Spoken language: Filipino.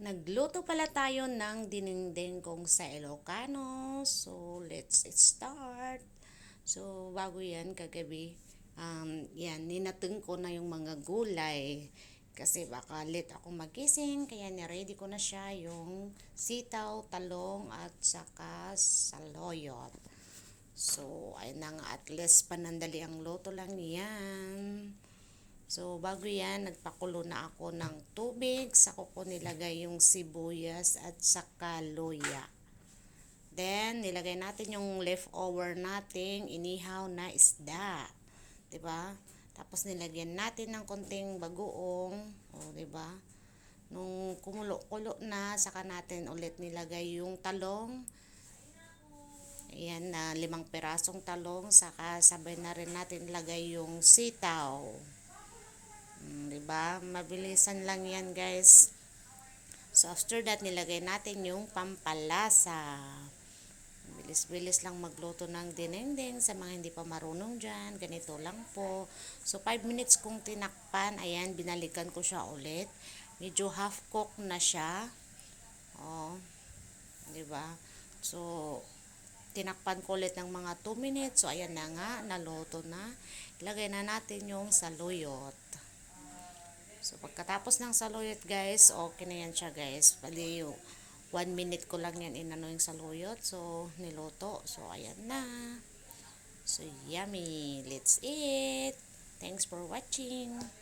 Nagluto pala tayo ng dinengdeng kong sa Ilocano. So, let's start. So, bago yan, kagabi, um, yan, ninateng ko na yung mga gulay. Kasi baka late ako magising, kaya ni-ready ko na siya yung sitaw, talong, at saka saloyot. So, ayun na at least panandali ang luto lang yan. So, bago yan, nagpakulo na ako ng tubig. Saka ko nilagay yung sibuyas at saka luya. Then, nilagay natin yung leftover nating inihaw na isda. ba? Tapos, nilagyan natin ng konting bagoong. O, ba? Nung kumulo-kulo na, saka natin ulit nilagay yung talong. Ayan na limang pirasong talong. Saka sabay na rin natin ilagay yung sitaw. 'Di ba? Mabilisan lang 'yan, guys. So after that, nilagay natin yung pampalasa. Bilis-bilis lang magluto ng dinengdeng sa mga hindi pa marunong dyan. Ganito lang po. So 5 minutes kong tinakpan. Ayan, binalikan ko siya ulit. Medyo half cook na siya. Oh, 'di ba? So tinakpan ko ulit ng mga 2 minutes. So ayan na nga, naluto na. Ilagay na natin yung saluyot. So, pagkatapos ng saluyot, guys, okay na yan siya, guys. Pwede yung 1 minute ko lang yan inano yung saluyot. So, niluto. So, ayan na. So, yummy. Let's eat. Thanks for watching.